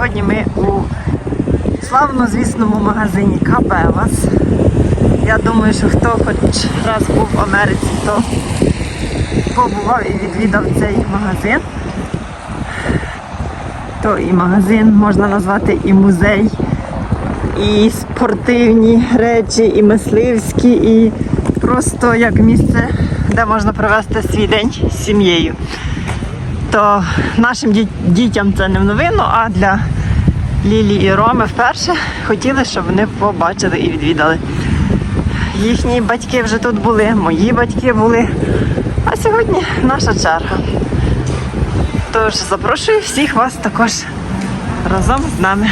Сьогодні ми у славнозвісному магазині Кабелас. Я думаю, що хто хоч раз був в Америці, то побував і відвідав цей магазин. То і магазин можна назвати і музей, і спортивні речі, і мисливські, і просто як місце, де можна провести свій день з сім'єю. То нашим дітям це не в новину, а для Лілі і Роми вперше хотіли, щоб вони побачили і відвідали. Їхні батьки вже тут були, мої батьки були. А сьогодні наша черга. Тож запрошую всіх вас також разом з нами.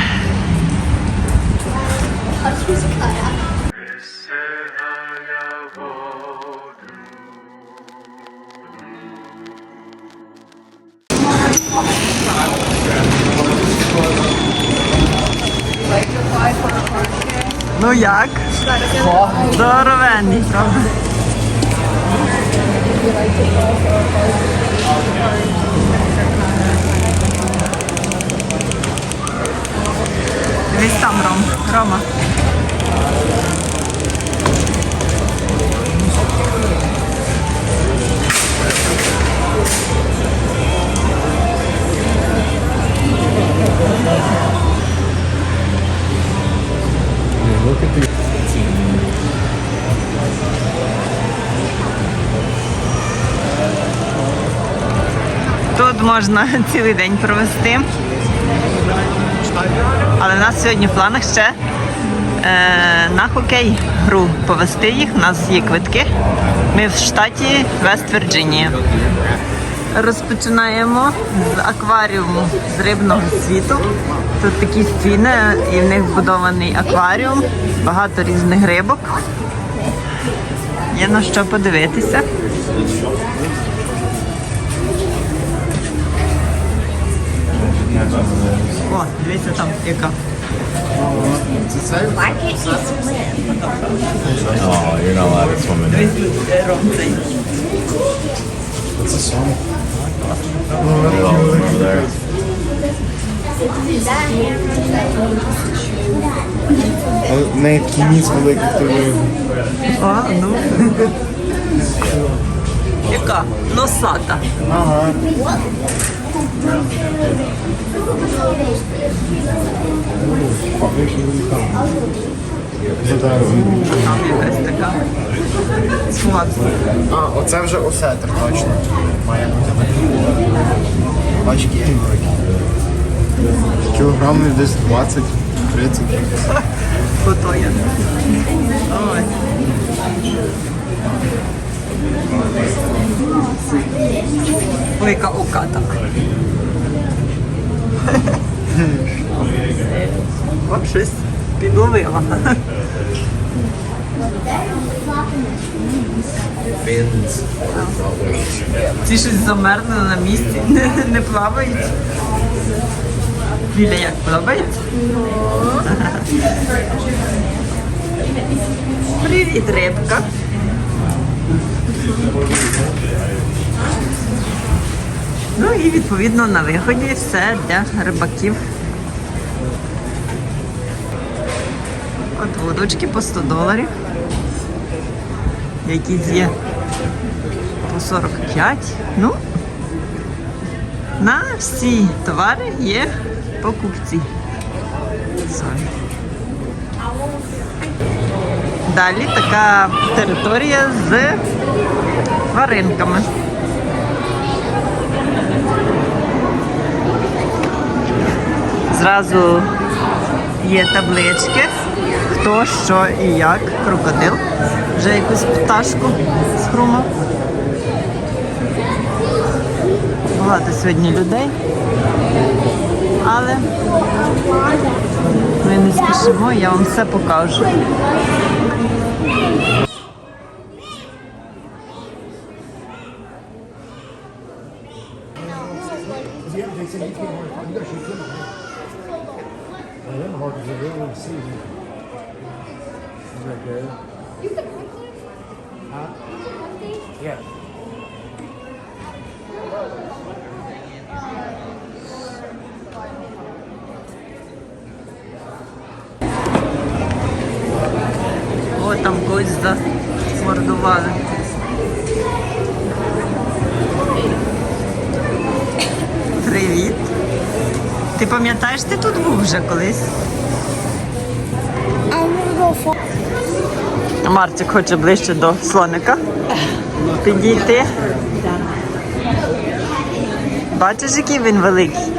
Ну як? Здоровенний, правда? Можна цілий день провести. Але в нас сьогодні в планах ще е, на хокей гру повести їх. У нас є квитки. Ми в штаті Вест-Вірджинія. Розпочинаємо з акваріуму з рибного світу. Тут такі стіни, і в них вбудований акваріум, багато різних рибок. Є на що подивитися. О, дивіться там яка. Oh, you're not allowed to swim in there. Ром цей. Look at all over there. В неї великий, то ви- А, ну. Яка? Носата. Ага. Там. А, оце вже осетр точно. Має бути. Бачки. Кілограмів десь 20-30. Фото я. Ой. Ой, яка оката. О, щось підловила. Ці щось замерзли на місці, не, не плавають. Ліля як подобається? Привіт, рибка. Ну і відповідно на виході все для рибаків. От водочки по 100 доларів. Якісь є по 45. Ну, на всі товари є покупці. Sorry. Далі така територія з тваринками. Зразу є таблички, хто, що і як. Крокодил. Вже якусь пташку схрумав. Багато сьогодні людей. Але ми не спішимо, я вам все покажу. Yeah. О, там когось замордували. Привіт. Ти пам'ятаєш, ти тут був вже колись? Ну, ну, Мартик хоче ближче до слоника підійти. Бачиш, який він великий?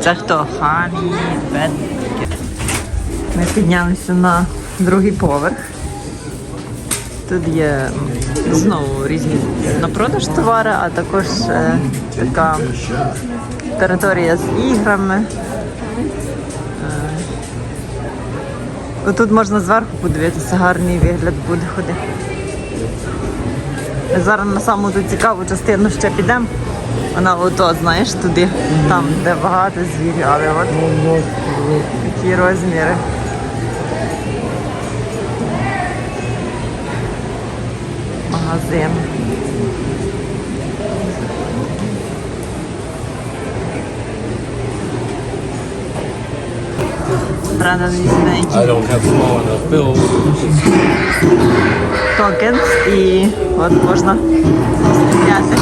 Це хто? Хамі, Бен. Ми піднялися на другий поверх. Тут є знову різні на продаж товари, а також е, така територія з іграми. Тут можна зверху подивитися, гарний вигляд буде ходити. Зараз на саму ту цікаву частину ще підемо. Вона ото, знаєш, туди, там, де багато звірів, але от такі розміри. Магазин. Правда, візьме які I don't have small enough bills. tokens і от можна зняти.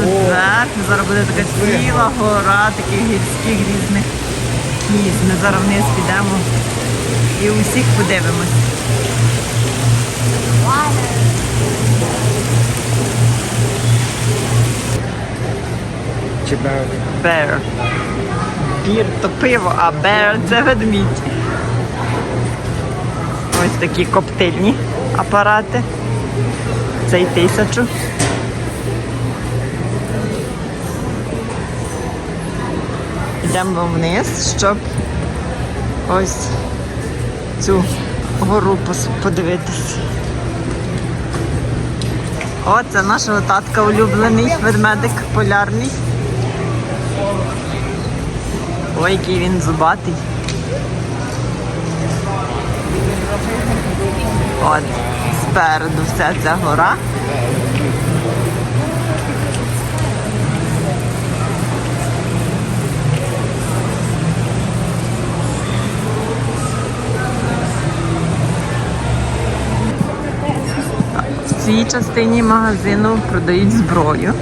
Тут зараз буде така ціла гора таких гірських різних місць. Ми зараз вниз підемо і усіх подивимось. Чи Берлі? Bear. Бір то пиво, а bear це ведмідь. Ось такі коптильні апарати. Цей тисячу. Йдемо вниз, щоб ось цю гору подивитись. О, це нашого татка улюблений ведмедик полярний. Ой, який він зубатий. От, спереду вся ця гора. Цій частині магазину продають зброю.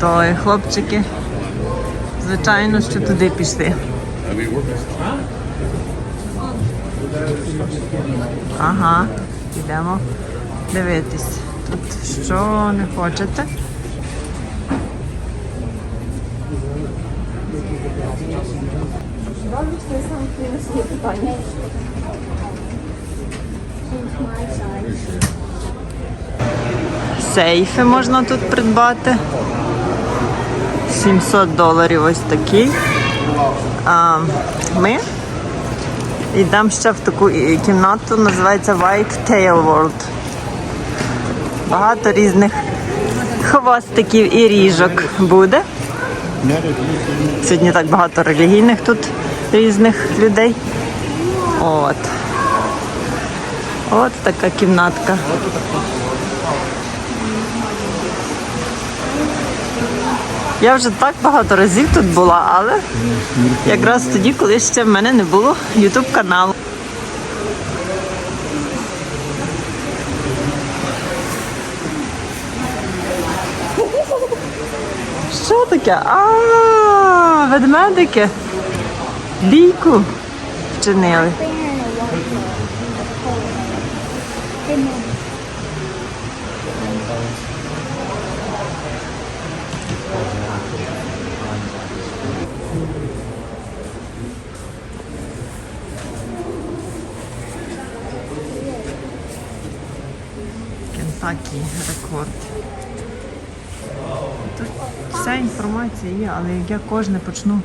То хлопчики Звичайно, що туди пішли. Ага, підемо дивитись. Тут що не хочете? Сейфи можна тут придбати. 700 доларів ось такий. А, ми йдемо ще в таку кімнату, називається White Tail World. Багато різних хвостиків і ріжок буде. Сьогодні так багато релігійних тут різних людей. От. От така кімнатка. Я вже так багато разів тут була, але якраз тоді, коли ще в мене не було YouTube каналу. Що таке? А, ведмедики. Бійку вчинили. Такий. Тут вся інформація є, але як я кожне почну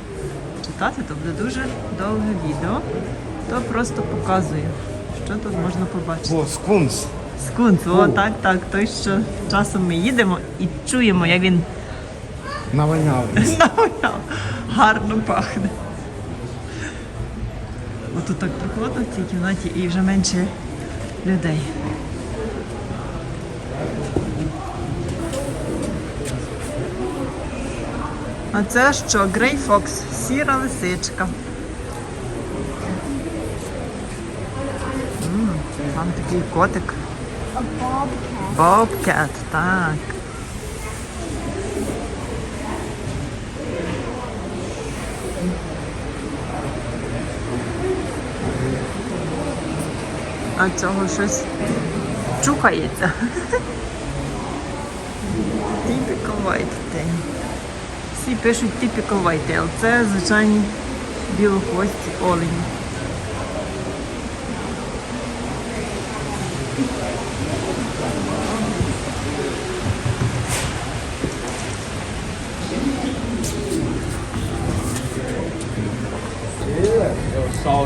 читати, то буде дуже довге відео. То просто показую, що тут можна побачити. О, скунс. Скунс, о, так, так, той, що часом ми їдемо і чуємо, як він Наваняв. наваляв. Гарно пахне. Отут так прохладно в цій кімнаті і вже менше людей. А це що? Грей Фокс, сіра лисичка. Там такий котик. Бобкет, так. А цього щось чухається. Typical whitetail. Всі пишуть typical whitetail. Це звичайні білохвості олені.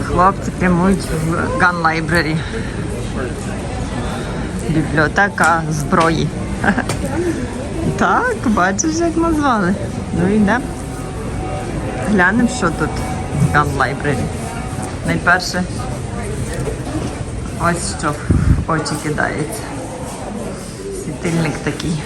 Хлопці прямують в Gun Library. Бібліотека зброї. Так, бачиш, як назвали. Ну йдемо. Глянемо, що тут в Gun Library. Найперше, ось що в очі кидається. Світильник такий.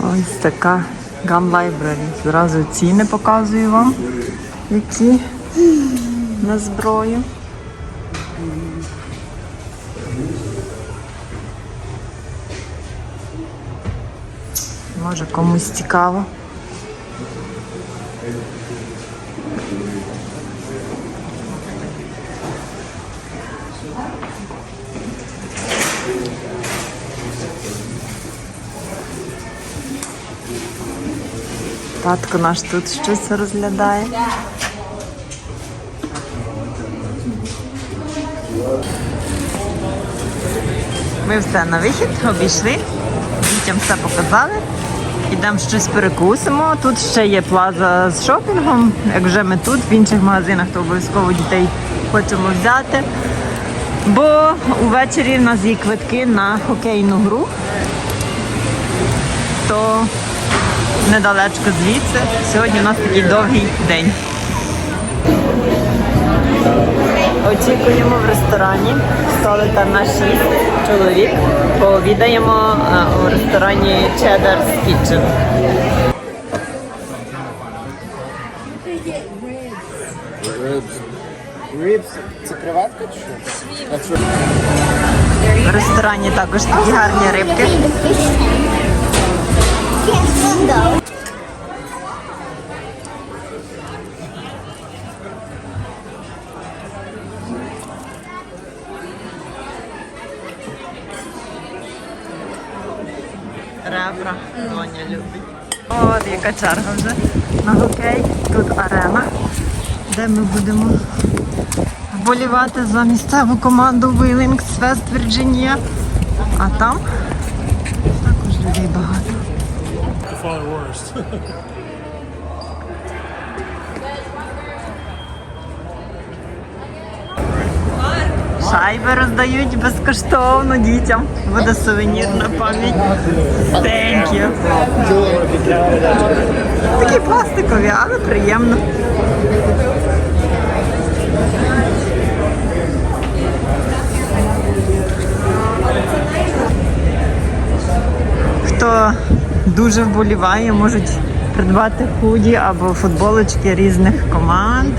Ось така Gun Library. Зразу ціни показую вам, які на зброю. Може комусь цікаво. Татко наш тут щось розглядає. Ми все на вихід обійшли, дітям все показали. Ідемо щось перекусимо. Тут ще є плаза з шопінгом. Як вже ми тут, в інших магазинах, то обов'язково дітей хочемо взяти. Бо увечері в нас є квитки на хокейну гру. То недалечко звідси. Сьогодні у нас такий довгий день. Очікуємо в ресторані. Столика на 6 чоловік. Пообідаємо е, у ресторані Cheddar's Kitchen. Рибс. Це креветка чи що? В ресторані також такі гарні рибки. Яка черга вже на хокей. Тут арена, де ми будемо вболівати за місцеву команду Вілінгс Вест Вірджинія. А там також людей багато. Шайби роздають безкоштовно дітям. Буде сувенір на пам'ять. Thank you. Такі пластикові, але приємно. Хто дуже вболіває, можуть придбати худі або футболочки різних команд.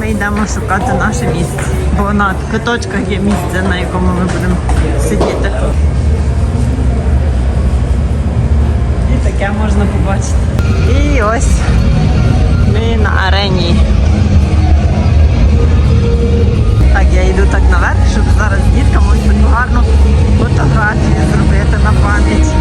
Ми йдемо шукати наше місце. Бо на квиточках є місце, на якому ми будемо сидіти. І таке можна побачити. І ось ми на арені. Так, я йду так наверх, щоб зараз дітка можуть таку гарну фотографію зробити на пам'ять.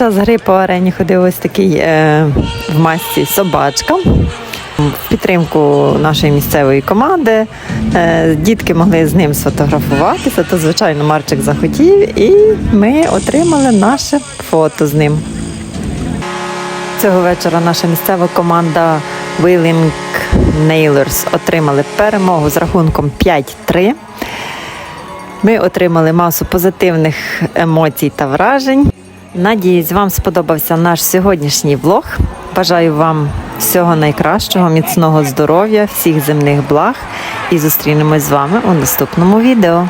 Час гри по арені ходив ось такий е, в масці собачка. В підтримку нашої місцевої команди е, дітки могли з ним сфотографуватися, то звичайно Марчик захотів, і ми отримали наше фото з ним. Цього вечора наша місцева команда Wheeling Nailers отримали перемогу з рахунком 5-3. Ми отримали масу позитивних емоцій та вражень. Надіюсь, вам сподобався наш сьогоднішній влог. Бажаю вам всього найкращого, міцного здоров'я, всіх земних благ і зустрінемось з вами у наступному відео.